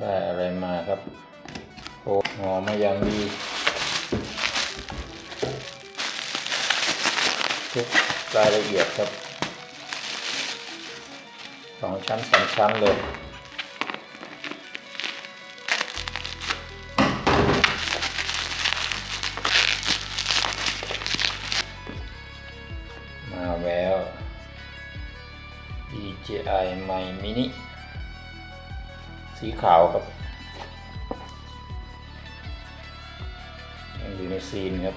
ได้อะไรมาครับโอ้หอมมาอย่างดีทุกรายละเอียดครับสองชั้นสามชั้นเลยมาแล้ว DJI ใหม่มินิ สีขาวครับยังอยู่ในซีนครับ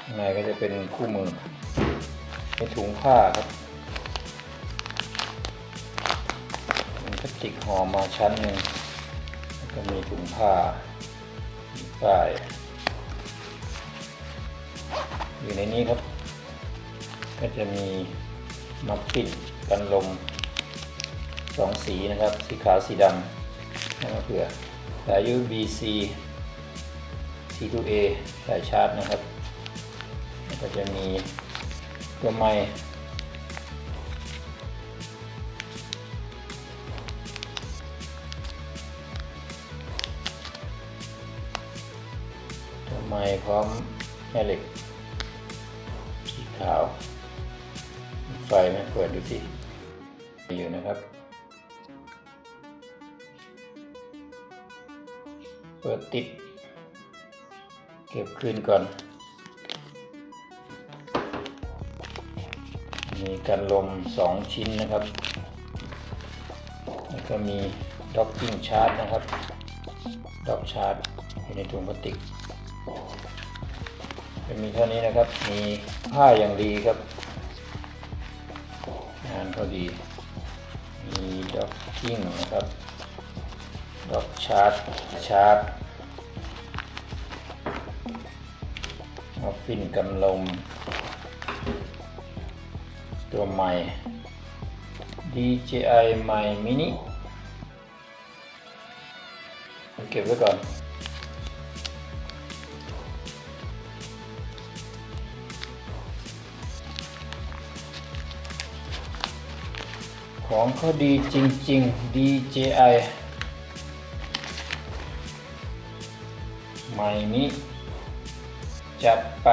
ข้างในก็จะเป็นคู่มือในถุงผ้าครับพลาสติกห่อมาชั้นหนึ่งแล้วก็มีถุงผ้า มีป้ายอยู่ในนี้ครับ ก็จะมีมัฟฟินกันลมสองสีนะครับ สีขาวสีดำนั่นก็เผื่อสาย UBC C2A สายชาร์จนะครับ ก็จะมีตัวไม้ ม้พร้อมแม่เหล็กสีขาว ไฟไม่เปิดดูสิอยู่นะครับ เปิดติด เก็บคืนก่อน มีกันลม2ชิ้นนะครับ แล้วก็มีด็อกกิ้งชาร์จนะครับด็อกชาร์จอยู่ในถุงพลาสติก จะมีเท่านี้นะครับ มีผ้าอย่างดีครับ งานพอดี มีด็อกกิ้งนะครับด็อกชาร์จชาร์จมัฟฟินกันลม ตัวใหม่ DJI ใหม่ mini เก็บไว้ก่อน ของเขาดีจริง ๆ DJI ใหม่นี้จัดไป